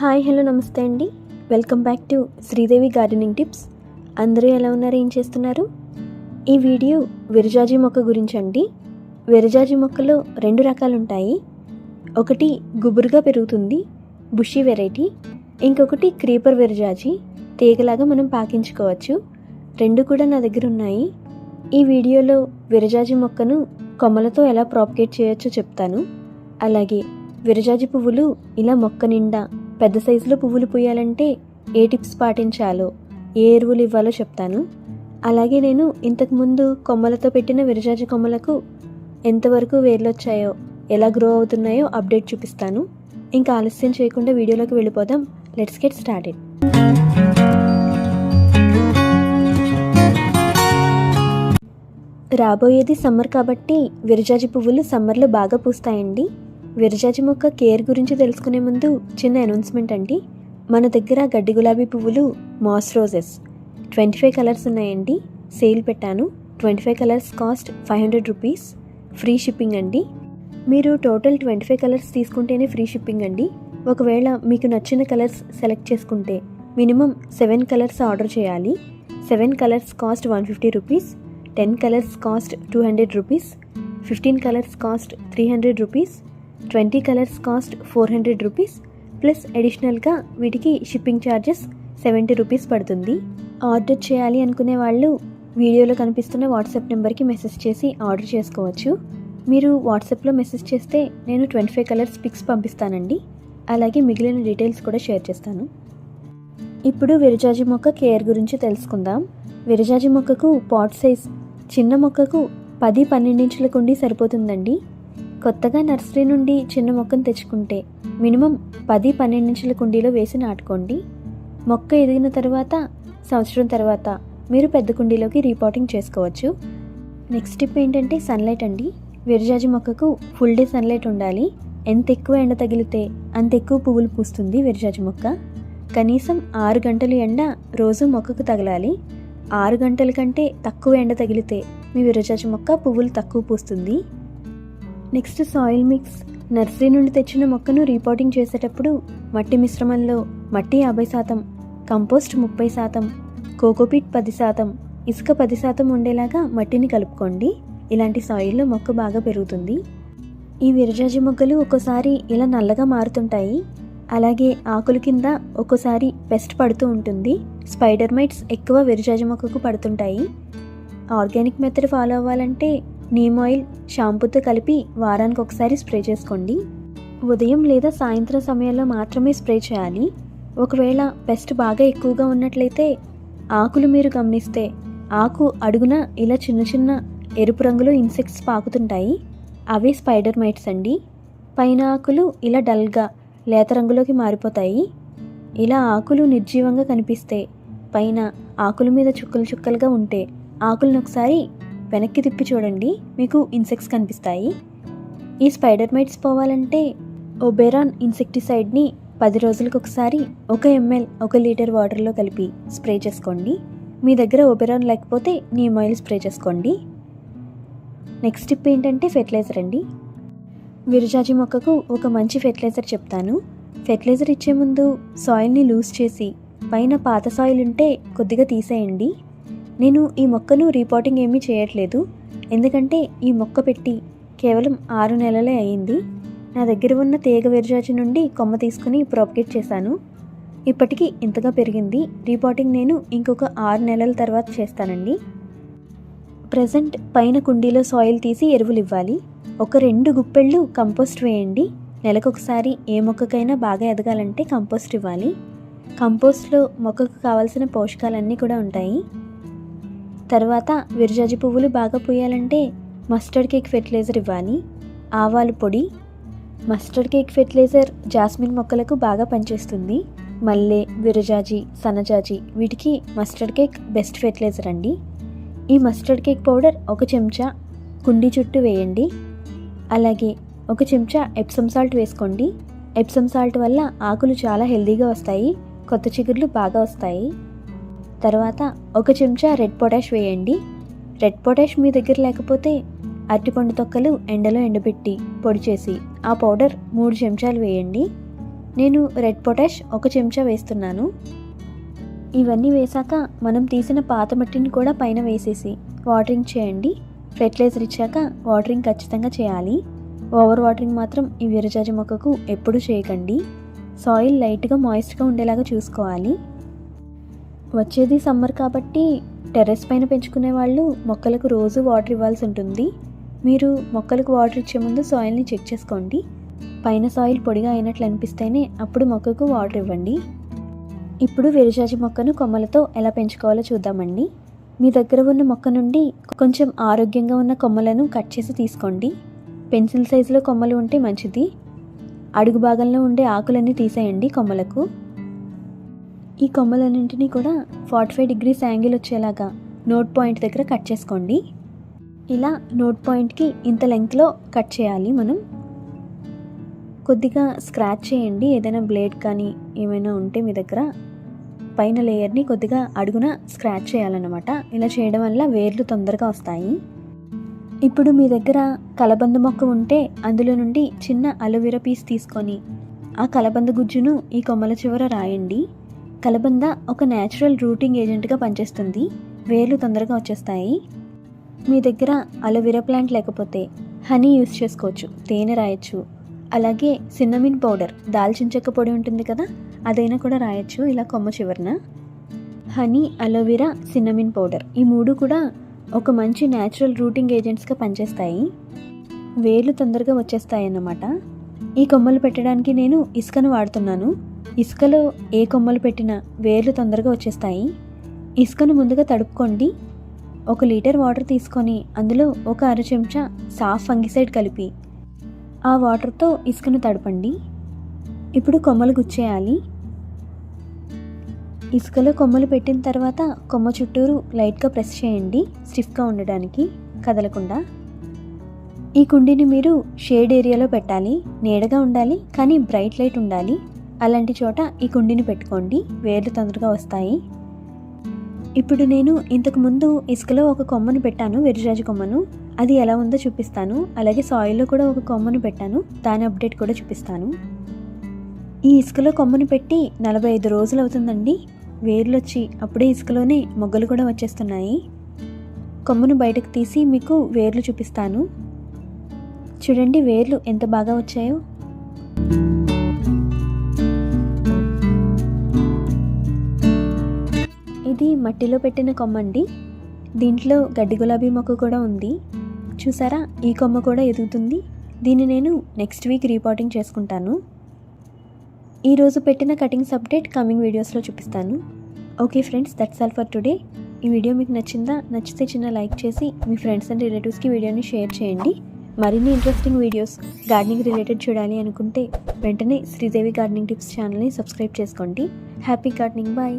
Hi hello నమస్తే అండి. Welcome back to Sridevi gardening tips. అందరూ ఎలా ఉన్నారు? ఏం చేస్తున్నారు? ఈ వీడియో విరజాజి మొక్క గురించి అండి విరజాజి మొక్కలో రెండు రకాలు ఉంటాయి ఒకటి గుబురుగా పెరుగుతుంది బుషి వెరైటీ. ఇంకొకటి క్రీపర్ విరజాజి తీగలాగా మనం పాకించుకోవచ్చు. రెండు కూడా నా దగ్గర ఉన్నాయి. ఈ వీడియోలో విరజాజి మొక్కను కొమ్మలతో ఎలా ప్రాపగేట్ చేయొచ్చో చెప్తాను. అలాగే విరజాజి పువ్వులు ఇలా మొక్క నిండా పెద్ద సైజులో పువ్వులు పూయాలంటే ఏ టిప్స్ పాటించాలో ఏ ఎరువులు ఇవ్వాలో చెప్తాను. అలాగే నేను ఇంతకుముందు కొమ్మలతో పెట్టిన విరజాజి కొమ్మలకు ఎంతవరకు వేర్లు వచ్చాయో ఎలా గ్రో అవుతున్నాయో అప్డేట్ చూపిస్తాను. ఇంకా ఆలస్యం చేయకుండా వీడియోలోకి వెళ్ళిపోదాం. లెట్స్ గెట్ స్టార్టెడ్ రాబోయేది సమ్మర్ కాబట్టి విరజాజి పువ్వులు సమ్మర్లో బాగా పూస్తాయండి. విరజాజి మొక్క కేర్ గురించి తెలుసుకునే ముందు చిన్న అనౌన్స్మెంట్ అండి. మన దగ్గర గడ్డి గులాబీ పువ్వులు moss roses. Twenty five colours ఉన్నాయండి. సేల్ పెట్టాను. Twenty five colours cost five hundred rupees. Free shipping అండి. మీరు టోటల్ ట్వంటీ ఫైవ్ కలర్స్ తీసుకుంటేనే ఫ్రీ షిప్పింగ్ అండి. ఒకవేళ మీకు నచ్చిన కలర్స్ సెలెక్ట్ చేసుకుంటే మినిమం సెవెన్ కలర్స్ ఆర్డర్ చేయాలి. Seven colours cost one fifty rupees. Ten colours cost two hundred rupees. Fifteen colours cost three hundred rupees. Twenty colours cost four hundred rupees plus అడిషనల్గా వీటికి shipping charges seventy rupees పడుతుంది. Order చేయాలి అనుకునే వాళ్ళు వీడియోలో కనిపిస్తున్న WhatsApp నెంబర్కి message చేసి ఆర్డర్ చేసుకోవచ్చు. మీరు వాట్సాప్లో మెసేజ్ చేస్తే నేను ట్వంటీ ఫైవ్ కలర్స్ పిక్స్ పంపిస్తానండి. అలాగే మిగిలిన డీటెయిల్స్ కూడా షేర్ చేస్తాను. ఇప్పుడు విరజాజి మొక్క కేర్ గురించి తెలుసుకుందాం. విరజాజి మొక్కకు పాట్ సైజ్ చిన్న మొక్కకు పది పన్నెండించుల కుండి సరిపోతుందండి. కొత్తగా నర్సరీ నుండి చిన్న మొక్కను తెచ్చుకుంటే మినిమం పది పన్నెండు పన్నెండించుల కుండీలో వేసి నాటుకోండి. మొక్క ఎదిగిన తర్వాత సంవత్సరం తర్వాత మీరు పెద్ద కుండీలోకి రీపాటింగ్ చేసుకోవచ్చు. నెక్స్ట్ టిప్ ఏంటంటే సన్లైట్ అండి. విరజాజి మొక్కకు ఫుల్ డే సన్లైట్ ఉండాలి. ఎంత ఎక్కువ ఎండ తగిలితే అంత ఎక్కువ పువ్వులు పూస్తుంది విరజాజి మొక్క. కనీసం ఆరు గంటలు ఎండ రోజు మొక్కకు తగలాలి. ఆరు గంటల కంటే తక్కువ ఎండ తగిలితే మీ విరజాజి మొక్క పువ్వులు తక్కువ పూస్తుంది. నెక్స్ట్ సాయిల్ మిక్స్ నర్సరీ నుండి తెచ్చిన మొక్కను రీపోర్టింగ్ చేసేటప్పుడు మట్టి మిశ్రమంలో మట్టి యాభై శాతం కంపోస్ట్ ముప్పై శాతం కోకోపీట్ పది శాతం ఇసుక పది శాతం ఉండేలాగా మట్టిని కలుపుకోండి. ఇలాంటి సాయిల్లో మొక్క బాగా పెరుగుతుంది. ఈ విరజాజి మొగ్గలు ఒక్కోసారి ఇలా నల్లగా మారుతుంటాయి. అలాగే ఆకుల కింద ఒక్కోసారి పెస్ట్ పడుతూ ఉంటుంది. స్పైడర్ మైట్స్ ఎక్కువ విరజాజి మొక్కకు పడుతుంటాయి. ఆర్గానిక్ మెథడ్ ఫాలో అవ్వాలంటే నీమ్ ఆయిల్ షాంపూతో కలిపి వారానికి ఒకసారి స్ప్రే చేసుకోండి. ఉదయం లేదా సాయంత్రం సమయంలో మాత్రమే స్ప్రే చేయాలి. ఒకవేళ పెస్ట్ బాగా ఎక్కువగా ఉన్నట్లయితే ఆకులు మీరు గమనిస్తే ఆకు అడుగున ఇలా చిన్న చిన్న ఎరుపు రంగులో ఇన్సెక్ట్స్ పాకుతుంటాయి. అవే స్పైడర్ మైట్స్ అండి. పైన ఆకులు ఇలా డల్గా లేత రంగులోకి మారిపోతాయి. ఇలా ఆకులు నిర్జీవంగా కనిపిస్తే పైన ఆకుల మీద చుక్కలు చుక్కలుగా ఉంటే ఆకులను ఒకసారి వెనక్కి తిప్పి చూడండి. మీకు ఇన్సెక్ట్స్ కనిపిస్తాయి. ఈ స్పైడర్ మైట్స్ పోవాలంటే ఒబెరాన్ ఇన్సెక్టిసైడ్ని పది రోజులకు ఒకసారి ఒక ఎంఎల్ ఒక లీటర్ వాటర్లో కలిపి స్ప్రే చేసుకోండి. మీ దగ్గర ఒబెరాన్ లేకపోతే నీమ్ ఆయిల్ స్ప్రే చేసుకోండి. నెక్స్ట్ టిప్ ఏంటంటే ఫెర్టిలైజర్ అండి. విరజాజి మొక్కకు ఒక మంచి ఫెర్టిలైజర్ చెప్తాను. ఫెర్టిలైజర్ ఇచ్చే ముందు సాయిల్ని లూజ్ చేసి పైన పాత సాయిల్ ఉంటే కొద్దిగా తీసేయండి. నేను ఈ మొక్కను రీపాటింగ్ ఏమీ చేయట్లేదు. ఎందుకంటే ఈ మొక్క పెట్టి కేవలం ఆరు నెలలే అయింది. నా దగ్గర ఉన్న తీగ విరజాజి నుండి కొమ్మ తీసుకుని ప్రాపగేట్ చేశాను. ఇప్పటికీ ఇంతగా పెరిగింది. రీపాటింగ్ నేను ఇంకొక ఆరు నెలల తర్వాత చేస్తానండి. ప్రజెంట్ పైన కుండీలో సాయిల్ తీసి ఎరువులు ఇవ్వాలి ఒక రెండు గుప్పెళ్ళు కంపోస్ట్ వేయండి. నెలకొకసారి ఏ మొక్కకైనా బాగా ఎదగాలంటే కంపోస్ట్ ఇవ్వాలి. కంపోస్ట్లో మొక్కకు కావాల్సిన పోషకాలన్నీ కూడా ఉంటాయి. తర్వాత విరజాజి పువ్వులు బాగా పూయాలంటే మస్టర్డ్ కేక్ ఫెర్టిలైజర్ ఇవ్వాలి. ఆవాలు పొడి మస్టర్డ్ కేక్ ఫెర్టిలైజర్ జాస్మిన్ మొక్కలకు బాగా పనిచేస్తుంది. మల్లె విరజాజి సన్నజాజి వీటికి మస్టర్డ్ కేక్ బెస్ట్ ఫెర్టిలైజర్ అండి. ఈ మస్టర్డ్ కేక్ పౌడర్ ఒక చెంచా కుండీ చుట్టూ వేయండి. అలాగే ఒక చెంచా ఎప్సమ్ సాల్ట్ వేసుకోండి. ఎప్సమ్ సాల్ట్ వల్ల ఆకులు చాలా హెల్దీగా వస్తాయి. కొత్త చిగుర్లు బాగా వస్తాయి. తర్వాత ఒక చెంచా రెడ్ పొటాష్ వేయండి. రెడ్ పొటాష్ మీ దగ్గర లేకపోతే అరటిపండు తొక్కలు ఎండలో ఎండబెట్టి పొడి చేసి ఆ పౌడర్ మూడు చెంచాలు వేయండి. నేను రెడ్ పొటాష్ ఒక చెంచా వేస్తున్నాను. ఇవన్నీ వేసాక మనం తీసిన పాత మట్టిని కూడా పైన వేసేసి వాటరింగ్ చేయండి. ఫెర్టిలైజర్ ఇచ్చాక వాటరింగ్ ఖచ్చితంగా చేయాలి. ఓవర్ వాటరింగ్ మాత్రం ఈ విరజాజి మొక్కకు ఎప్పుడూ చేయకండి. సాయిల్ లైట్గా మాయిస్ట్గా ఉండేలాగా చూసుకోవాలి. వచ్చేది సమ్మర్ కాబట్టి టెర్రస్ పైన పెంచుకునే వాళ్ళు మొక్కలకు రోజు వాటర్ ఇవ్వాల్సి ఉంటుంది. మీరు మొక్కలకు వాటర్ ఇచ్చే ముందు సాయిల్ని చెక్ చేసుకోండి. పైన సాయిల్ పొడిగా అయినట్లు అనిపిస్తేనే అప్పుడు మొక్కకు వాటర్ ఇవ్వండి. ఇప్పుడు విరజాజి మొక్కను కొమ్మలతో ఎలా పెంచుకోవాలో చూద్దామండి. మీ దగ్గర ఉన్న మొక్క నుండి కొంచెం ఆరోగ్యంగా ఉన్న కొమ్మలను కట్ చేసి తీసుకోండి. పెన్సిల్ సైజులో కొమ్మలు ఉంటే మంచిది. అడుగు భాగంలో ఉండే ఆకులన్నీ తీసేయండి కొమ్మలకు. ఈ కొమ్మలన్నింటినీ కూడా ఫార్టీ ఫైవ్ డిగ్రీస్ యాంగిల్ వచ్చేలాగా నోట్ పాయింట్ దగ్గర కట్ చేసుకోండి. ఇలా నోట్ పాయింట్కి ఇంత లెంగ్త్లో కట్ చేయాలి మనం. కొద్దిగా స్క్రాచ్ చేయండి. ఏదైనా బ్లేడ్ కానీ ఏమైనా ఉంటే మీ దగ్గర. పైన లేయర్ని కొద్దిగా అడుగున స్క్రాచ్ చేయాలన్నమాట. ఇలా చేయడం వల్ల వేర్లు తొందరగా వస్తాయి. ఇప్పుడు మీ దగ్గర కలబంద మొక్క ఉంటే అందులో నుండి చిన్న అలోవెరా పీస్ తీసుకొని ఆ కలబంద గుజ్జును ఈ కొమ్మల చివర రాయండి. కలబంద ఒక న్యాచురల్ రూటింగ్ ఏజెంట్గా పనిచేస్తుంది. వేర్లు తొందరగా వచ్చేస్తాయి. మీ దగ్గర అలోవెరా ప్లాంట్ లేకపోతే హనీ యూస్ చేసుకోవచ్చు తేనె రాయొచ్చు. అలాగే సిన్నమిన్ పౌడర్ దాల్చిన చెక్క పొడి ఉంటుంది కదా అదైనా కూడా రాయొచ్చు ఇలా కొమ్మ చివరన. హనీ అలోవెరా సిన్నమిన్ పౌడర్ ఈ మూడు కూడా ఒక మంచి న్యాచురల్ రూటింగ్ ఏజెంట్స్గా పనిచేస్తాయి. వేర్లు తొందరగా వచ్చేస్తాయి అన్నమాట ఈ కొమ్మలు పెట్టడానికి నేను ఇసుకను వాడుతున్నాను. ఇసుకలో ఏ కొమ్మలు పెట్టినా వేర్లు తొందరగా వచ్చేస్తాయి. ఇసుకను ముందుగా తడుపుకోండి. ఒక లీటర్ వాటర్ తీసుకొని అందులో ఒక అర చెంచా సాఫ్ ఫంగిసైడ్ కలిపి ఆ వాటర్తో ఇసుకను తడపండి. ఇప్పుడు కొమ్మలు గుచ్చేయాలి. ఇసుకలో కొమ్మలు పెట్టిన తర్వాత కొమ్మ చుట్టూరు లైట్గా ప్రెస్ చేయండి స్టిఫ్గా ఉండడానికి కదలకుండా. ఈ కుండీని మీరు షేడ్ ఏరియాలో పెట్టాలి. నీడగా ఉండాలి కానీ బ్రైట్ లైట్ ఉండాలి. అలాంటి చోట ఈ కుండీని పెట్టుకోండి. వేర్లు తొందరగా వస్తాయి. ఇప్పుడు నేను ఇంతకు ముందు ఇసుకలో ఒక కొమ్మను పెట్టాను వెర్రిరాజు కొమ్మను. అది ఎలా ఉందో చూపిస్తాను. అలాగే సాయిల్లో కూడా ఒక కొమ్మను పెట్టాను. దాని అప్డేట్ కూడా చూపిస్తాను. ఈ ఇసుకలో కొమ్మను పెట్టి నలభై ఐదు రోజులు అవుతుందండి. వేర్లు వచ్చి అప్పుడే ఇసుకలోనే మొగ్గలు కూడా వచ్చేస్తున్నాయి. కొమ్మను బయటకు తీసి మీకు వేర్లు చూపిస్తాను. చూడండి వేర్లు ఎంత బాగా వచ్చాయో. ఇది మట్టిలో పెట్టిన కొమ్మ అండి. దీంట్లో గడ్డి గులాబీ మొక్క కూడా ఉంది. చూసారా? ఈ కొమ్మ కూడా ఎదుగుతుంది. దీన్ని నేను నెక్స్ట్ వీక్ రీపాటింగ్ చేసుకుంటాను. ఈరోజు పెట్టిన కటింగ్స్ అప్డేట్ కమింగ్ వీడియోస్లో చూపిస్తాను. Okay friends that's all for today ఈ వీడియో మీకు నచ్చిందా? నచ్చితే చిన్న లైక్ చేసి మీ ఫ్రెండ్స్ అండ్ రిలేటివ్స్కి వీడియోని షేర్ చేయండి. మరిన్ని ఇంట్రెస్టింగ్ వీడియోస్ గార్డెనింగ్ రిలేటెడ్ చూడాలి అనుకుంటే వెంటనే శ్రీదేవి గార్డెనింగ్ టిప్స్ ఛానల్ని సబ్స్క్రైబ్ చేసుకోండి. Happy gardening bye